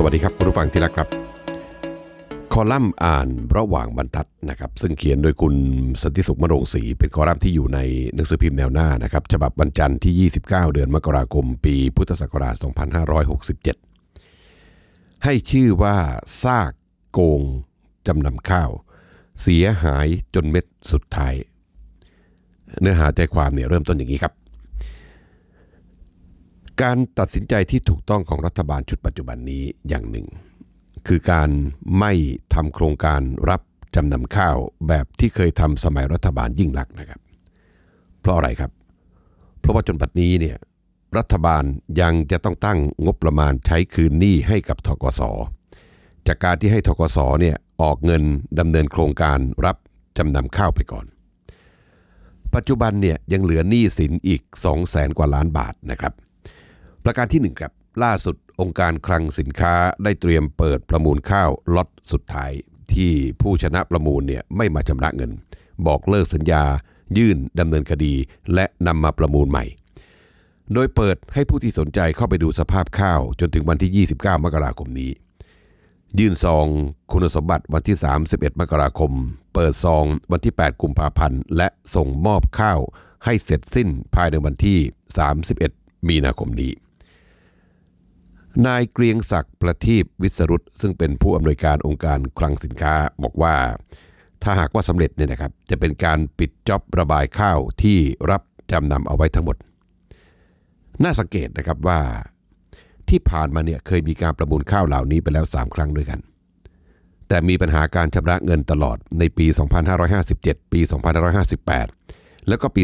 สวัสดีครับคุณผู้ฟังที่รักครับ คอลัมน์อ่านระหว่างบรรทัดนะครับ ซึ่งเขียนโดยคุณสันติสุขมโรงศรีเป็นคอลัมน์ที่อยู่ในหนังสือพิมพ์แนวหน้านะครับ ฉบับวันจันทร์ที่ 29 เดือนมกราคม ปีพุทธศักราช 2567 ให้ชื่อว่าซากโกงจำนำข้าว เสียหายจนเม็ดสุดท้าย เนื้อหาใจความเนี่ยเริ่มต้นอย่างนี้ครับ การตัดสินใจที่ถูกต้องของรัฐบาลชุดปัจจุบันนี้อย่างหนึ่ง คือการไม่ทำโครงการรับจำนำข้าวแบบที่เคยทำสมัยรัฐบาลยิ่งลักษณ์นะครับ เพราะอะไรครับ เพราะว่าจนปัจจุบันนี้เนี่ยรัฐบาลยังจะต้องตั้งงบประมาณใช้คืนหนี้ให้กับทกสจากการที่ให้ทกสเนี่ยออกเงินดำเนินโครงการรับจำนำข้าวไปก่อน ปัจจุบันเนี่ยยังเหลือหนี้สินอีก 2 0 0แสนกว่าล้านบาทนะครับ ประการที่ 1 ครับ ล่าสุดองค์การคลังสินค้าได้เตรียมเปิดประมูลข้าวล็อตสุดท้ายที่ผู้ชนะประมูลเนี่ยไม่มาชำระเงิน บอกเลิกสัญญา ยื่นดำเนินคดี และนำมาประมูลใหม่ โดยเปิดให้ผู้ที่สนใจเข้าไปดูสภาพข้าวจนถึงวันที่ 29 มกราคมนี้ ยื่นซองคุณสมบัติวันที่ 31 มกราคม เปิดซองวันที่ 8 กุมภาพันธ์ และส่งมอบข้าวให้เสร็จสิ้นภายในวันที่ 31 มีนาคมนี้ นายเกรียงศักดิ์ประทีปวิสรุตซึ่งเป็นผู้อำนวยการองค์การคลังสินค้าบอกว่า ถ้าหากว่าสำเร็จเนี่ยนะครับ จะเป็นการปิดจ็อบระบายข้าวที่รับจำนำเอาไว้ทั้งหมด น่าสังเกตนะครับว่าที่ผ่านมาเนี่ยเคยมีการประมูลข้าวเหล่านี้ไปแล้ว 3 ครั้งด้วยกัน แต่มีปัญหาการชำระเงินตลอดในปี 2557 ปี 2558 แล้วก็ปี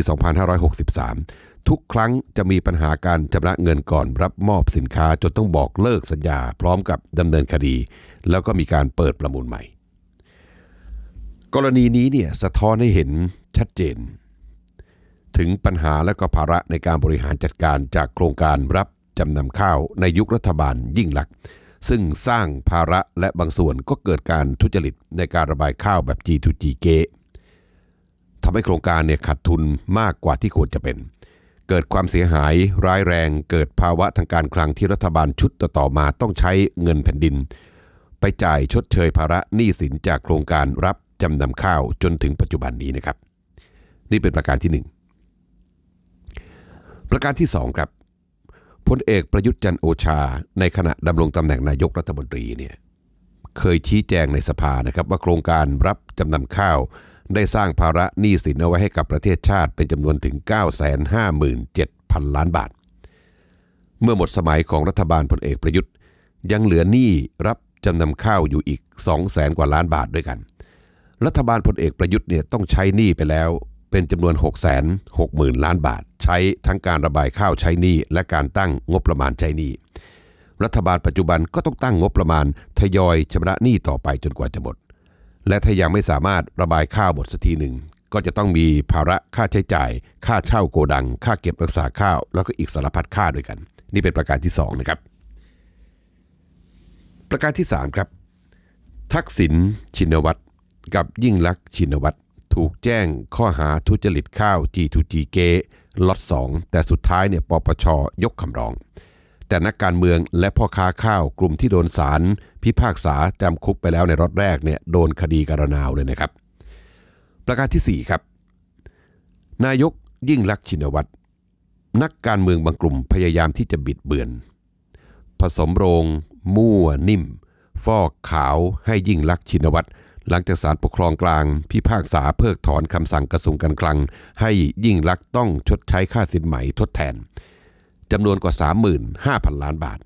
2563 ทุกครั้งจะมีปัญหาการชำระเงินก่อนรับมอบสินค้าจนต้องบอกเลิกสัญญา พร้อมกับดำเนินคดี แล้วก็มีการเปิดประมูลใหม่ กรณีนี้เนี่ยสะท้อนให้เห็นชัดเจน ถึงปัญหาและก็ภาระในการบริหารจัดการจากโครงการรับจำนำข้าวในยุครัฐบาลยิ่งลักษณ์ซึ่งสร้างภาระและบางส่วนก็เกิดการทุจริตในการระบายข้าวแบบ G2G เกทำให้โครงการเนี่ยขาดทุนมากกว่าที่ควรจะเป็น เกิดความเสียหายร้ายแรง เกิดภาวะทางการคลังที่รัฐบาลชุดต่อมาต้องใช้เงินแผ่นดิน ไปจ่ายชดเชยภาระหนี้สินจากโครงการรับจำนำข้าวจนถึงปัจจุบันนี้นะครับ นี่เป็นประการที่หนึ่งประการที่สองครับพลเอกประยุทธ์จันโอชา ในขณะดำรงตำแหน่งนายกรัฐมนตรีเนี่ยเคยชี้แจงในสภานะครับว่าโครงการรับจำนำข้าว ได้สร้างภาระหนี้สินเอาไว้ให้กับประเทศชาติเป็นจำนวนถึง 957,000 ล้านบาท เมื่อหมดสมัยของรัฐบาลพลเอกประยุทธ์ ยังเหลือหนี้รับจำนำข้าวอยู่อีก 200,000 กว่าล้านบาทด้วยกัน รัฐบาลพลเอกประยุทธ์เนี่ยต้องใช้หนี้ไปแล้วเป็นจำนวน 6 6 0 0 0 0 ล้านบาท ใช้ทั้งการระบายข้าวใช้หนี้และการตั้งงบประมาณใช้หนี้รัฐบาลปัจจุบันก็ต้องตั้งงบประมาณทยอยชำระหนี้ต่อไปจนกว่าจะหมด และถ้ายังไม่สามารถระบายข้าวหมดสักทีหนึ่ง ก็จะต้องมีภาระค่าใช้จ่าย ค่าเช่าโกดัง ค่าเก็บรักษาข้าว แล้วก็อีกสารพัดค่าด้วยกัน นี่เป็นประการที่ 2 นะครับ ประการที่ 3 ครับ ทักษิณชินวัตรกับยิ่งลักษณ์ชินวัตรถูกแจ้งข้อหาทุจริตข้าว G2G เกล็อต2แต่สุดท้ายเนี่ยปปชยกคำร้อง แต่นักการเมืองและพ่อค้าข้าวกลุ่มที่โดนศาลพิพากษาจำคุกไปแล้วในรอดแรกเนี่ยโดนคดีการนาวเลยนะครับ ประการที่ 4 ครับ นายกยิ่งลักษณ์ชินวัตรนักการเมืองบางกลุ่มพยายามที่จะบิดเบือน ผสมโรงมั่วนิ่ม ฟอกขาวให้ยิ่งลักษณ์ชินวัตรหลังจากศาลปกครองกลาง พิพากษาเพิกถอนคำสั่งกระทรวงการคลัง ให้ยิ่งลักษณ์ต้องชดใช้ค่าสินไหมทดแทน จำนวนกว่า 35,000 ล้านบาท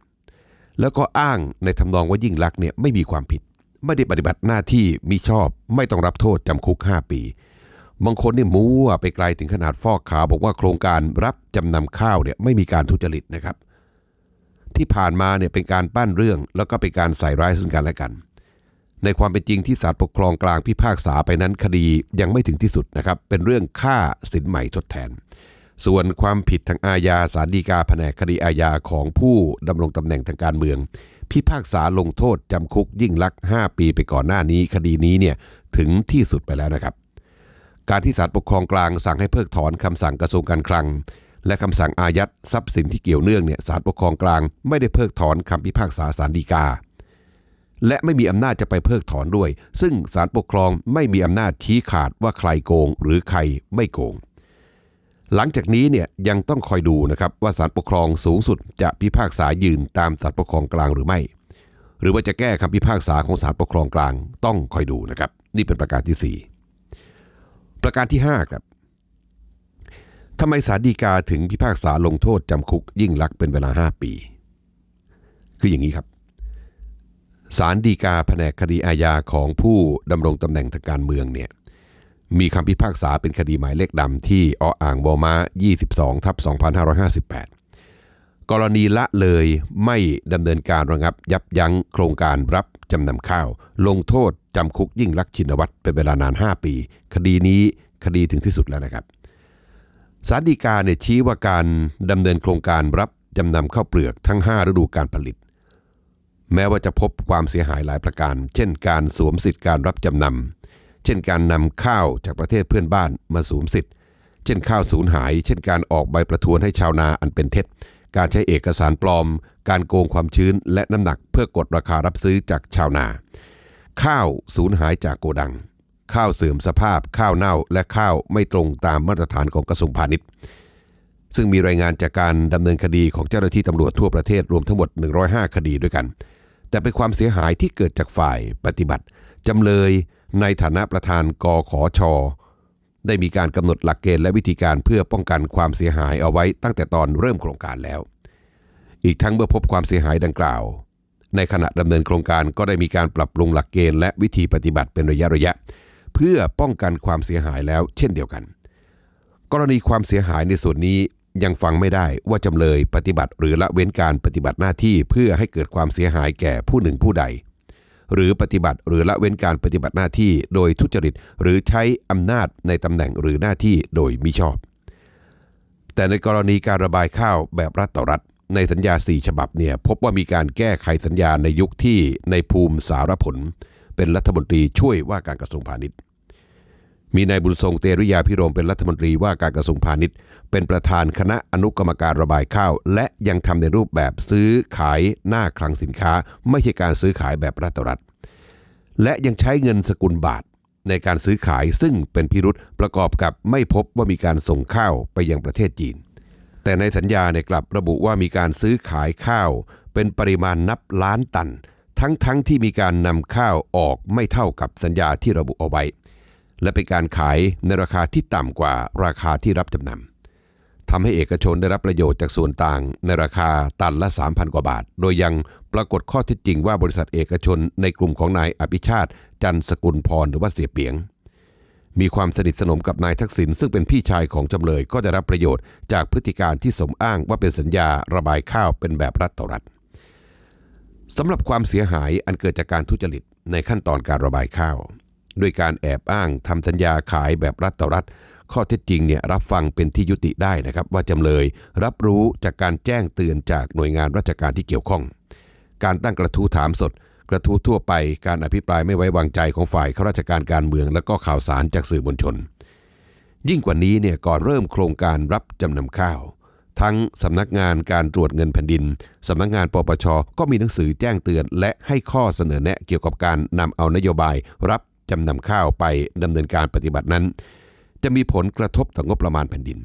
แล้วก็อ้างในทำนองว่ายิ่งลักษณ์เนี่ยไม่มีความผิด ไม่ได้ปฏิบัติหน้าที่มิชอบ ไม่ต้องรับโทษจำคุก 5 ปีบางคนเนี่ยมั่วไปไกลถึงขนาดฟอกขาวบอกว่าโครงการรับจำนำข้าวเนี่ยไม่มีการทุจริตนะครับ ที่ผ่านมาเนี่ยเป็นการปั้นเรื่อง แล้วก็เป็นการใส่ร้ายซึ่งกันและกัน ในความเป็นจริงที่ศาลปกครองกลางพิพากษาไปนั้นคดียังไม่ถึงที่สุดนะครับ เป็นเรื่องค่าสินใหม่ทดแทน ส่วนความผิดทางอาญาสารดีกาแผนกคดีอาญาของผู้ดำรงตำแหน่งทางการเมือง พิพากษาลงโทษจำคุกยิ่งลักษณ์5ปีไปก่อนหน้านี้ คดีนี้เนี่ยถึงที่สุดไปแล้วนะครับ การที่ศาลปกครองกลางสั่งให้เพิกถอนคำสั่งกระทรวงการคลัง และคำสั่งอายัดทรัพย์สินที่เกี่ยวเนื่องเนี่ยศาลปกครองกลางไม่ได้เพิกถอนคำพิพากษาศาลฎีกา และไม่มีอำนาจจะไปเพิกถอนด้วย ซึ่งศาลปกครองไม่มีอำนาจชี้ขาดว่าใครโกง หรือใครไม่โกง หลังจากนี้เนี่ยยังต้องคอยดูนะครับว่าศาลปกครองสูงสุดจะพิพากษายืนตามศาลปกครองกลางหรือไม่ หรือว่าจะแก้คำพิพากษาของศาลปกครองกลางต้องคอยดูนะครับ นี่เป็นประการที่ 4 ประการที่5ครับทำไมศาลฎีกาถึงพิพากษาลงโทษจำคุกยิ่งลักษณ์เป็นเวลา 5 ปี คืออย่างนี้ครับศาลฎีกาแผนกคดีอาญาของผู้ดำรงตำแหน่งทางการเมืองเนี่ย มีคำพิพากษาเป็นคดีหมายเลขดำที่ออ่างบอมา22 ทับ 2558 กรณีละเลยไม่ดำเนินการระงับยับยั้งโครงการรับจำนำข้าว ลงโทษจำคุกยิ่งลักษณ์ชินวัตรเป็นเวลานาน 5 ปี คดีนี้คดีถึงที่สุดแล้วนะครับศาลฎีกาเนี่ยชี้ว่าการดำเนินโครงการรับจำนำข้าวเปลือกทั้ง 5 ฤดูการผลิต แม้ว่าจะพบความเสียหายหลายประการ เช่นการสวมสิทธิการรับจำนำ เช่นการนำข้าวจากประเทศเพื่อนบ้านมาสวมสิทธิ์ เช่นข้าวสูญหาย เช่นการออกใบประทวนให้ชาวนาอันเป็นเท็จ การใช้เอกสารปลอม การโกงความชื้นและน้ำหนักเพื่อกดราคารับซื้อจากชาวนา ข้าวสูญหายจากโกดัง ข้าวเสื่อมสภาพ ข้าวเน่า และข้าวไม่ตรงตามมาตรฐานของกระทรวงพาณิชย์ซึ่งมีรายงานจากการดำเนินคดีของเจ้าหน้าที่ตำรวจทั่วประเทศรวมทั้งหมด 105 คดีด้วยกัน แต่เป็นความเสียหายที่เกิดจากฝ่ายปฏิบัติ จำเลย ในฐานะประธานกขอชได้มีการกำหนดหลักเกณฑ์และวิธีการเพื่อป้องกันความเสียหายเอาไว้ตั้งแต่ตอนเริ่มโครงการแล้ว อีกทั้งเมื่อพบความเสียหายดังกล่าว ในขณะดำเนินโครงการก็ได้มีการปรับปรุงหลักเกณฑ์และวิธีปฏิบัติเป็นระยะระยะ เพื่อป้องกันความเสียหายแล้วเช่นเดียวกัน กรณีความเสียหายในส่วนนี้ยังฟังไม่ได้ว่าจำเลยปฏิบัติหรือละเว้นการปฏิบัติหน้าที่เพื่อให้เกิดความเสียหายแก่ผู้หนึ่งผู้ใด หรือปฏิบัติหรือละเว้นการปฏิบัติหน้าที่โดยทุจริต หรือใช้อำนาจในตำแหน่งหรือหน้าที่โดยมิชอบ แต่ในกรณีการระบายข้าวแบบรัฐต่อรัฐ ในสัญญา 4 ฉบับเนี่ยพบว่ามีการแก้ไขสัญญาในยุคที่ในภูมิสารผล เป็นรัฐมนตรีช่วยว่าการกระทรวงพาณิชย์ มีนายบุญทรงเตริยาพิรมเป็นรัฐมนตรีว่าการกระทรวงพาณิชย์ เป็นประธานคณะอนุกรรมการระบายข้าว และยังทำในรูปแบบซื้อขายหน้าคลังสินค้า ไม่ใช่การซื้อขายแบบรัฐรัฐ และยังใช้เงินสกุลบาทในการซื้อขายซึ่งเป็นพิรุษประกอบกับไม่พบว่ามีการส่งข้าวไปยังประเทศจีน แต่ในสัญญาเนี่ยกลับระบุว่ามีการซื้อขายข้าว เป็นปริมาณนับล้านตัน ทั้งๆทที่มีการนำข้าวออกไม่เท่ากับสัญญาที่ระบุเอาไว้ และเป็นการขายในราคาที่ต่ำกว่าราคาที่รับจำนำทำให้เอกชนได้รับประโยชน์จากส่วนต่างในราคาตันละ 3,000 กว่าบาท โดยยังปรากฏข้อเท็จจริงว่าบริษัทเอกชนในกลุ่มของนายอภิชาติ จันทร์สกุลพรหรือว่าเสียเปียง มีความสนิทสนมกับนายทักษิณซึ่งเป็นพี่ชายของจำเลยก็จะรับประโยชน์จากพฤติการที่สมอ้างว่าเป็นสัญญาระบายข้าวเป็นแบบรัฐต่อรัฐสำหรับความเสียหายอันเกิดจากการทุจริตในขั้นตอนการระบายข้าว ด้วยการแอบอ้างทำสัญญาขายแบบรัฐต่อรัฐ ข้อเท็จจริงเนี่ยรับฟังเป็นที่ยุติได้นะครับ ว่าจำเลยรับรู้จากการแจ้งเตือนจากหน่วยงานราชการที่เกี่ยวข้อง การตั้งกระทู้ถามสด กระทู้ทั่วไปการอภิปรายไม่ไว้วางใจของฝ่ายข้าราชการการเมือง และก็ข่าวสารจากสื่อมวลชน ยิ่งกว่านี้เนี่ยก่อนเริ่มโครงการรับจำนำข้าวทั้งสำนักงานการตรวจเงินแผ่นดิน สำนักงานปปช ก็มีหนังสือแจ้งเตือน และให้ข้อเสนอแนะเกี่ยวกับการนำเอานโยบาย รับ จำนำข้าวไปดำเนินการปฏิบัตินั้น จะมีผลกระทบต่องบประมาณแผ่นดิน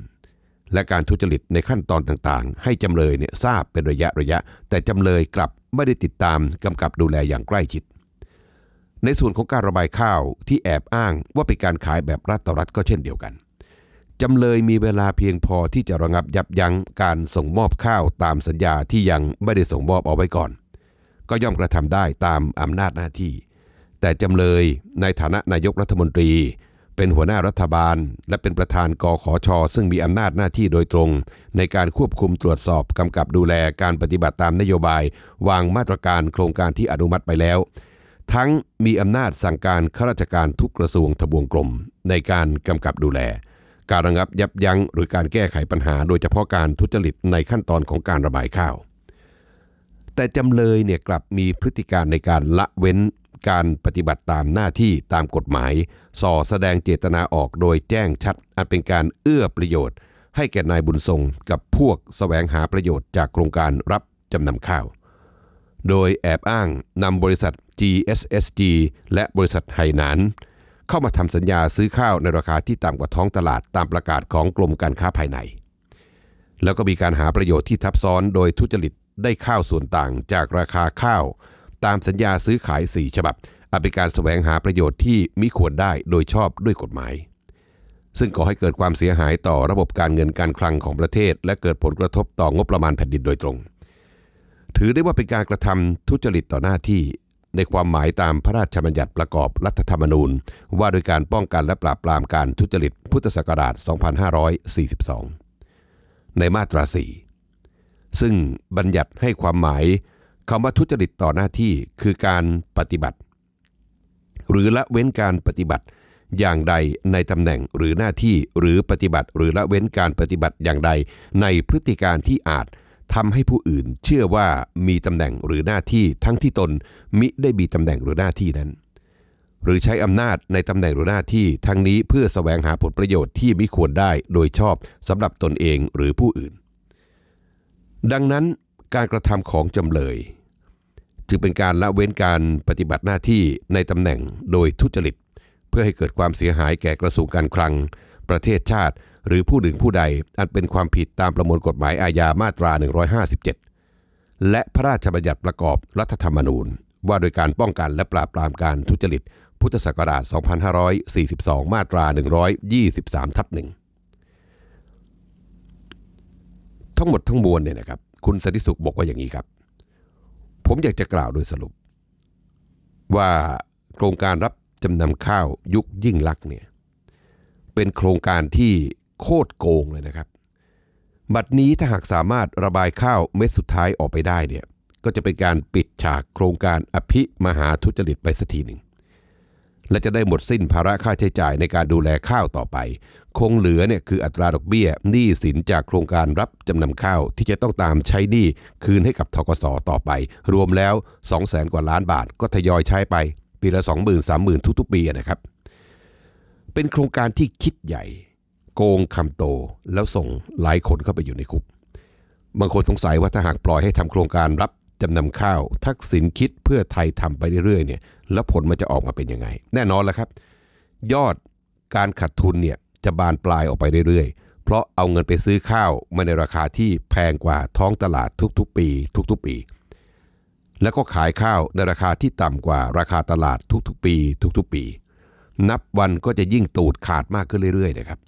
และการทุจริตในขั้นตอนต่างๆ ให้จำเลยเนี่ยทราบเป็นระยะระยะ แต่จำเลยกลับไม่ได้ติดตามกำกับดูแลอย่างใกล้ชิด ในส่วนของการระบายข้าวที่แอบอ้างว่าเป็นการขายแบบรัฐต่อรัฐก็เช่นเดียวกันจำเลยมีเวลาเพียงพอที่จะระงับยับยั้งการส่งมอบข้าวตามสัญญาที่ยังไม่ได้ส่งมอบเอาไว้ก่อน ก็ย่อมกระทำได้ตามอำนาจหน้าที่ แต่จำเลยในฐานะนายกรัฐมนตรี เป็นหัวหน้ารัฐบาล และเป็นประธานกขอชซึ่งมีอำนาจหน้าที่โดยตรง ในการควบคุมตรวจสอบกำกับดูแลการปฏิบัติตามนโยบาย วางมาตรการโครงการที่อนุมัติไปแล้ว ทั้งมีอำนาจสั่งการข้าราชการทุกกระทรวงทบวงกรมในการกำกับดูแล การระงับยับยั้งหรือการแก้ไขปัญหา โดยเฉพาะการทุจริตในขั้นตอนของการระบายข้าวแต่จำเลยเนี่ยกลับมีพฤติการในการละเว้น การปฏิบัติตามหน้าที่ตามกฎหมาย ส่อแสดงเจตนาออกโดยแจ้งชัดอันเป็นการเอื้อประโยชน์ ให้แก่นายบุญทรงกับพวกแสวงหาประโยชน์จากโครงการรับจำนำข้าว โดยแอบอ้างนำบริษัท GSSG และบริษัทไหหนานเข้ามาทำสัญญาซื้อข้าวในราคาที่ต่ำกว่าท้องตลาดตามประกาศของกรมการค้าภายใน แล้วก็มีการหาประโยชน์ที่ทับซ้อนโดยทุจริตได้ข้าวส่วนต่างจากราคาข้าว ตามสัญญาซื้อขาย 4 ฉบับอาจเป็นการแสวงหาประโยชน์ที่มิควรได้โดยชอบด้วยกฎหมาย ซึ่งก่อให้เกิดความเสียหายต่อระบบการเงินการคลังของประเทศ และเกิดผลกระทบต่องบประมาณแผ่นดินโดยตรง ถือได้ว่าเป็นการกระทำทุจริตต่อหน้าที่ ในความหมายตามพระราชบัญญัติประกอบรัฐธรรมนูญ ว่าโดยการป้องกันและปราบปรามการทุจริตพุทธศักราช 2542 ในมาตรา 4 ซึ่งบัญญัติให้ความหมาย คำว่าทุจริตต่อหน้าที่คือการปฏิบัติ หรือละเว้นการปฏิบัติอย่างใดในตำแหน่งหรือหน้าที่หรือปฏิบัติ หรือละเว้นการปฏิบัติอย่างใด ในพฤติการที่อาจทำให้ผู้อื่นเชื่อว่ามีตำแหน่งหรือหน้าที่ทั้งที่ตนมิได้มีตำแหน่งหรือหน้าที่นั้น หรือใช้อำนาจในตำแหน่งหรือหน้าที่ทั้งนี้เพื่อแสวงหาผลประโยชน์ที่มิควรได้โดยชอบสำหรับตนเองหรือผู้อื่น ดังนั้น การกระทำของจำเลย จึงเป็นการละเว้นการปฏิบัติหน้าที่ในตำแหน่งโดยทุจริต เพื่อให้เกิดความเสียหายแก่กระทรวงการคลัง ประเทศชาติ หรือผู้หนึ่งผู้ใด อันเป็นความผิดตามประมวลกฎหมายอาญามาตรา 157 และพระราชบัญญัติประกอบรัฐธรรมนูญ ว่าโดยการป้องกันและปราบปรามการทุจริต พุทธศักราช 2542 มาตรา 123 ทับหนึ่งทั้งหมดทั้งมวลเนี่ยนะครับ คุณสันติสุขบอกว่าอย่างนี้ครับ ผมอยากจะกล่าวโดยสรุป ว่าโครงการรับจำนำข้าวยุคยิ่งลักษณ์เนี่ย เป็นโครงการที่โคตรโกงเลยนะครับ บัดนี้ถ้าหากสามารถระบายข้าวเม็ดสุดท้ายออกไปได้เนี่ย ก็จะเป็นการปิดฉากโครงการอภิมหาทุจริตไปสักทีหนึ่ง และจะได้หมดสิ้นภาระค่าใช้จ่ายในการดูแลข้าวต่อไป คงเหลือเนี่ยคืออัตราดอกเบี้ยหนี้สินจากโครงการรับจำนำข้าวที่จะต้องตามใช้หนี้คืนให้กับทกสต่อไป รวมแล้ว 2 0 0แสนกว่าล้านบาทก็ทยอยใช้ไป ปีละ 20,000 30,000 ทุกๆ ปีนะครับ เป็นโครงการที่คิดใหญ่ โกงคำโต แล้วส่งหลายคนเข้าไปอยู่ในคุกบางคนสงสัยว่าถ้าหากปล่อยให้ทำโครงการรับ จำนำข้าว ทักษิณคิดเพื่อไทยทำไปเรื่อยๆเนี่ยแล้วผลมันจะออกมาเป็นยังไง แน่นอนแล้วครับ ยอดการขาดทุนเนี่ยจะบานปลายออกไปเรื่อยๆ เพราะเอาเงินไปซื้อข้าวมาในราคาที่แพงกว่าท้องตลาดทุกๆ ปี ทุกๆปี แล้วก็ขายข้าวในราคาที่ต่ำกว่าราคาตลาดทุกๆ ปี ทุกๆ ปี นับวันก็จะยิ่งตูดขาดมากขึ้นเรื่อยๆนะครับ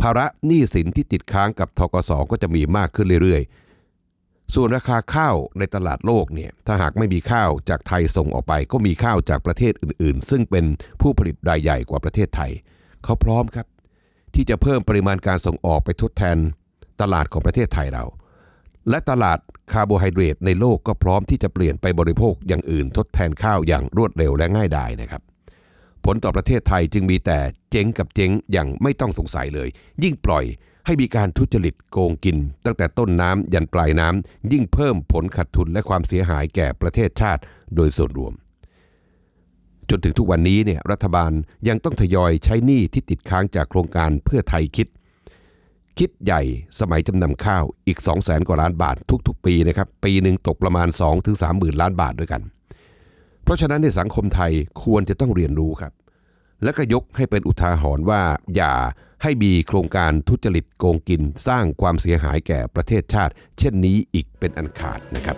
ภาระหนี้สินที่ติดค้างกับทกสก็จะมีมากขึ้นเรื่อยๆ ส่วนราคาข้าวในตลาดโลกเนี่ยถ้าหากไม่มีข้าวจากไทยส่งออกไป ก็มีข้าวจากประเทศอื่นๆ ซึ่งเป็นผู้ผลิตรายใหญ่กว่าประเทศไทย เขาพร้อมครับ ที่จะเพิ่มปริมาณการส่งออกไปทดแทนตลาดของประเทศไทยเรา และตลาดคาร์โบไฮเดรตในโลกก็พร้อมที่จะเปลี่ยนไปบริโภคอย่างอื่นทดแทนข้าวอย่างรวดเร็วและง่ายดายนะครับผลต่อประเทศไทยจึงมีแต่เจ๊งกับเจ๊งอย่างไม่ต้องสงสัยเลย ยิ่งปล่อย ให้มีการทุจริตโกงกิน ตั้งแต่ต้นน้ำยันปลายน้ำยิ่งเพิ่มผลขาดทุนและความเสียหายแก่ประเทศชาติโดยส่วนรวม จนถึงทุกวันนี้เนี่ยรัฐบาลยังต้องทยอยใช้หนี้ที่ติดค้างจากโครงการเพื่อไทยคิด คิดใหญ่สมัยจำนำข้าวอีก 2 0 0แสนกว่าล้านบาททุกๆ ปีนะครับปีหนึ่งตกประมาณ 2-3ถึงหมื่นล้านบาทด้วยกัน เพราะฉะนั้นในสังคมไทยควรจะต้องเรียนรู้ครับ และก็ยกให้เป็นอุทาหรณ์ว่า อย่าให้มีโครงการทุจริตโกงกินสร้างความเสียหายแก่ประเทศชาติ เช่นนี้อีกเป็นอันขาดนะครับ